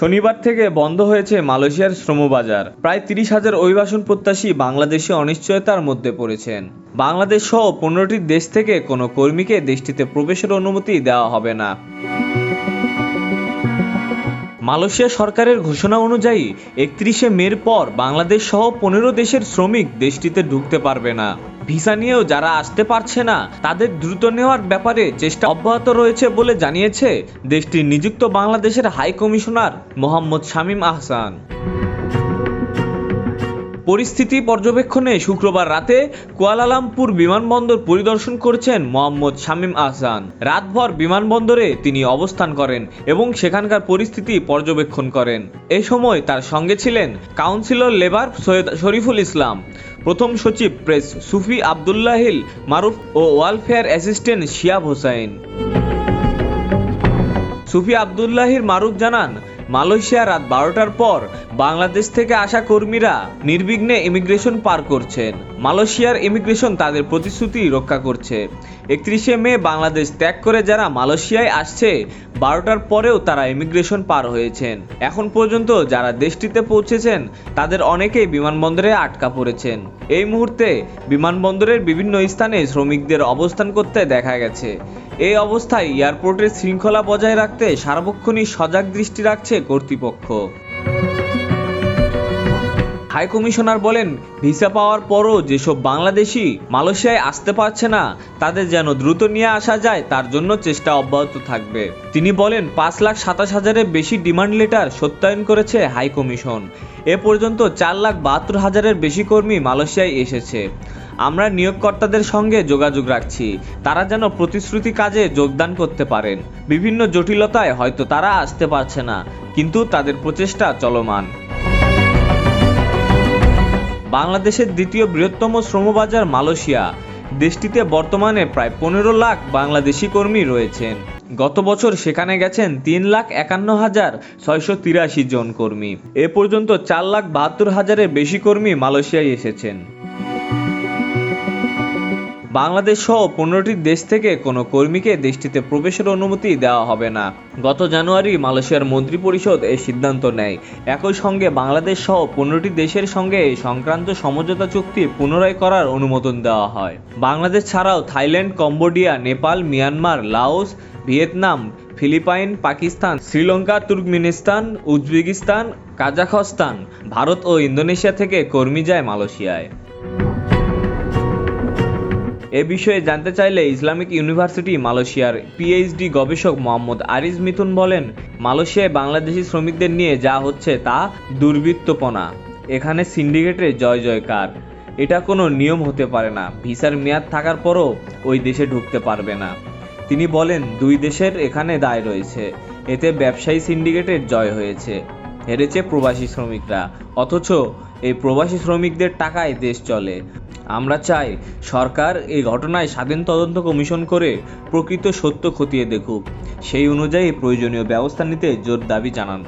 শনিবার থেকে বন্ধ হয়েছে মালয়েশিয়ার শ্রমবাজার। প্রায় তিরিশ হাজার অভিবাসন প্রত্যাশী বাংলাদেশে অনিশ্চয়তার মধ্যে পড়েছেন। বাংলাদেশ সহ পনেরোটি দেশ থেকে কোনো কর্মীকে দেশটিতে প্রবেশের অনুমতি দেওয়া হবে না। মালয়েশিয়া সরকারের ঘোষণা অনুযায়ী, একত্রিশে মের পর বাংলাদেশ সহ পনেরো দেশের শ্রমিক দেশটিতে ঢুকতে পারবে না। ভিসা নিয়েও যারা আসতে পারছে না, তাদের দ্রুত নেওয়ার ব্যাপারে চেষ্টা অব্যাহত রয়েছে বলে জানিয়েছে দেশটির নিযুক্ত বাংলাদেশের হাই কমিশনার মোহাম্মদ শামীম আহসান। পরিস্থিতি পর্যবেক্ষণে শুক্রবার রাতে কুয়ালালামপুর বিমানবন্দর পরিদর্শন করেছেন মোহাম্মদ শামীম আহসান। রাতভর বিমানবন্দরে তিনি অবস্থান করেন এবং সেখানকার পরিস্থিতি পর্যবেক্ষণ করেন। এ সময় তার সঙ্গে ছিলেন কাউন্সিলর লেবার সৈয়দ শরীফুল ইসলাম। প্রথম সচিব প্রেস সুফি আবদুল্লাহিল মারুফ ও ওয়ালফেয়ার অ্যাসিস্ট্যান্ট শিয়াব হোসাইন। সুফি আবদুল্লাহির মারুফ জানান মালয়েশিয়া রাত বারোটার পর বাংলাদেশ থেকে আসা কর্মীরা নির্বিঘ্নে ইমিগ্রেশন পার করছেন। মালয়েশিয়ার ইমিগ্রেশন তাদের প্রতিশ্রুতি রক্ষা করছে। একত্রিশে মে বাংলাদেশ ত্যাগ করে যারা মালয়েশিয়ায় আসছে, বারোটার পরেও তারা ইমিগ্রেশন পার হয়েছেন। এখন পর্যন্ত যারা দেশটিতে পৌঁছেছেন, তাদের অনেকেই বিমানবন্দরে আটকা পড়েছেন। এই মুহূর্তে বিমানবন্দরের বিভিন্ন স্থানে শ্রমিকদের অবস্থান করতে দেখা গেছে। এই অবস্থায় এয়ারপোর্টের শৃঙ্খলা বজায় রাখতে সার্বক্ষণিক সজাগ দৃষ্টি রাখছে কর্তৃপক্ষ। হাই কমিশনার বলেন, ভিসা পাওয়ার পরও যেসব বাংলাদেশি মালয়েশিয়ায় আসতে পারছে না, তাদের যেন দ্রুত নিয়ে আসা যায়, তার জন্য চেষ্টা অব্যাহত থাকবে। তিনি বলেন, পাঁচ লাখ সাতাশ হাজারের বেশি ডিমান্ড লেটার সত্যায়ন করেছে হাই কমিশন। এ পর্যন্ত চার লাখ বাহাত্তর হাজারের বেশি কর্মী মালয়েশিয়ায় এসেছে। আমরা নিয়োগকর্তাদের সঙ্গে যোগাযোগ রাখছি, তারা যেন প্রতিশ্রুতি কাজে যোগদান করতে পারেন। বিভিন্ন জটিলতায় হয়তো তারা আসতে পারছে না, কিন্তু তাদের প্রচেষ্টা চলমান। বাংলাদেশের দ্বিতীয় বৃহত্তম শ্রমবাজার মালয়েশিয়া। দেশটিতে বর্তমানে প্রায় পনেরো লাখ বাংলাদেশি কর্মী রয়েছেন। গত বছর সেখানে গেছেন তিন লাখ একান্ন হাজার ছয়শো তিরাশি জন কর্মী। এ পর্যন্ত চার লাখ বাহাত্তর হাজারের বেশি কর্মী মালয়েশিয়ায় এসেছেন। বাংলাদেশ সহ পনেরোটি দেশ থেকে কোনো কর্মীকে দেশটিতে প্রবেশের অনুমতি দেওয়া হবে না। গত জানুয়ারি মালয়েশিয়ার মন্ত্রিপরিষদ এই সিদ্ধান্ত নেয়। একই সঙ্গে বাংলাদেশ সহ পনেরোটি দেশের সঙ্গে এই সংক্রান্ত সমঝোতা চুক্তি পুনরায় করার অনুমোদন দেওয়া হয়। বাংলাদেশ ছাড়াও Thailand, Cambodia, Nepal, Myanmar, Laos, Vietnam, Philippines, Pakistan, Sri Lanka, Turkmenistan, Uzbekistan, Kazakhstan, Bharat ও ইন্দোনেশিয়া থেকে কর্মী যায় মালয়েশিয়ায়। এ বিষয়ে জানতে চাইলে ইসলামিক ইউনিভার্সিটি মালয়েশিয়ার পিএইচডি গবেষক মোহাম্মদ আরিজ মিথুন বলেন, মালয়েশিয়ায় বাংলাদেশি শ্রমিকদের নিয়ে যা হচ্ছে তা দুর্বৃত্তপনা। এখানে সিন্ডিকেটের জয় জয়কার। এটা কোনো নিয়ম হতে পারে না। ভিসার মেয়াদ থাকার পরও ওই দেশে ঢুকতে পারবে না। তিনি বলেন, দুই দেশের এখানে দায় রয়েছে। এতে ব্যবসায়ী সিন্ডিকেটের জয় হয়েছে। হেরেছে প্রবাসী শ্রমিকরা। অথচ এই প্রবাসী শ্রমিকদের টাকায় দেশ চলে। আমরা চাই সরকার এই ঘটনায় স্বাধীন তদন্ত কমিশন করে প্রকৃত সত্য খতিয়ে দেখুক। সেই অনুযায়ী প্রয়োজনীয় ব্যবস্থা নিতে জোর দাবি জানান।